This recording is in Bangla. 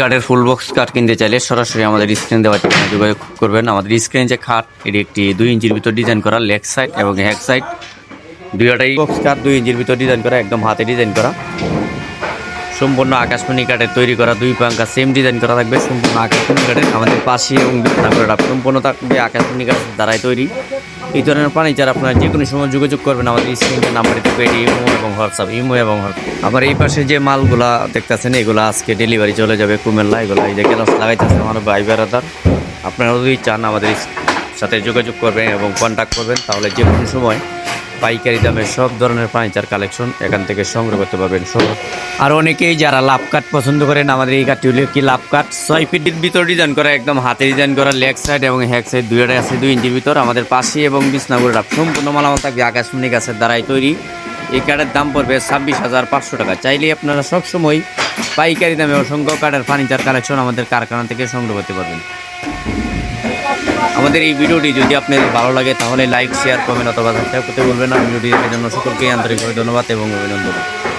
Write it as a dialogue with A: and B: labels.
A: কাঠের ফুল বক্স কাঠ কিনতে চাইলে সরাসরি আমাদের স্ক্রিন দেওয়া ঠিকানা যোগাযোগ করবেন। আমাদের স্ক্রিন যে খাট এটি একটি দুই ইঞ্চির ভিতর ডিজাইন করা লেগ সাইড এবং হ্যাক সাইড দুইটাই বক্স কাঠ দুই ইঞ্চির ভিতর ডিজাইন করা, একদম হাতে ডিজাইন করা। সম্পূর্ণ আকাশমণি কাঠের তৈরি করা, দুই পাঙ্কা সেম ডিজাইন করা থাকবে। সম্পূর্ণ আকাশমণি কাঠের আমাদের পাশে এবং সম্পূর্ণ থাকবে আকাশমণি কাঠের দ্বারাই তৈরি। এই ধরনের ফার্নিচার আপনারা যে কোনো সময় যোগাযোগ করবেন, আমাদের স্ক্রিনের নাম্বার এটি ইমো এবং হোয়াটসঅ্যাপ ইমো এবং হোয়াটসঅ্যাপ আমার এই পাশে যে মালগুলা দেখতেছেন, এগুলো আজকে ডেলিভারি চলে যাবে কুমিল্লা। এগুলো এই যে গ্যালাস লাগাইতেছে আমার ভাই বেড়াদার। আপনারা যদি চান আমাদের সাথে যোগাযোগ করবেন এবং কন্ট্যাক্ট করবেন, তাহলে যে কোনো সময় পাইকারি দামে সব ধরনের ফার্নিচার কালেকশন এখান থেকে সংগ্রহ করতে পারবেন। সব। আর অনেকেই যারা লাভ কাট পছন্দ করেন, আমাদের এই কাঠটি কি লাভ কাট। ছয় ফিটের ভিতর ডিজাইন করা, একদম হাতে ডিজাইন করা লেগ সাইড এবং হ্যাক সাইড দুই দুইটাই আছে, দুই ইঞ্চির ভিতর। আমাদের পাশে এবং বিছনাগুলো সম্পূর্ণ মালামাল থাকবে আকাশমণি গাছের দ্বারাই তৈরি। এই কাঠের দাম পড়বে ছাব্বিশ হাজার পাঁচশো টাকা। চাইলে আপনারা সবসময় পাইকারি দামে অসংখ্য কাঠের ফার্নিচার কালেকশন আমাদের কারখানা থেকে সংগ্রহ করতে পারবেন। আমাদের এই ভিডিওটি যদি আপনাদের ভালো লাগে, তাহলে লাইক শেয়ার কমেন্ট অথবা সাবস্ক্রাইব করতে বলবেন না। ভিডিওটি দেখার জন্য সকলকে আন্তরিকভাবে ধন্যবাদ এবং অভিনন্দন।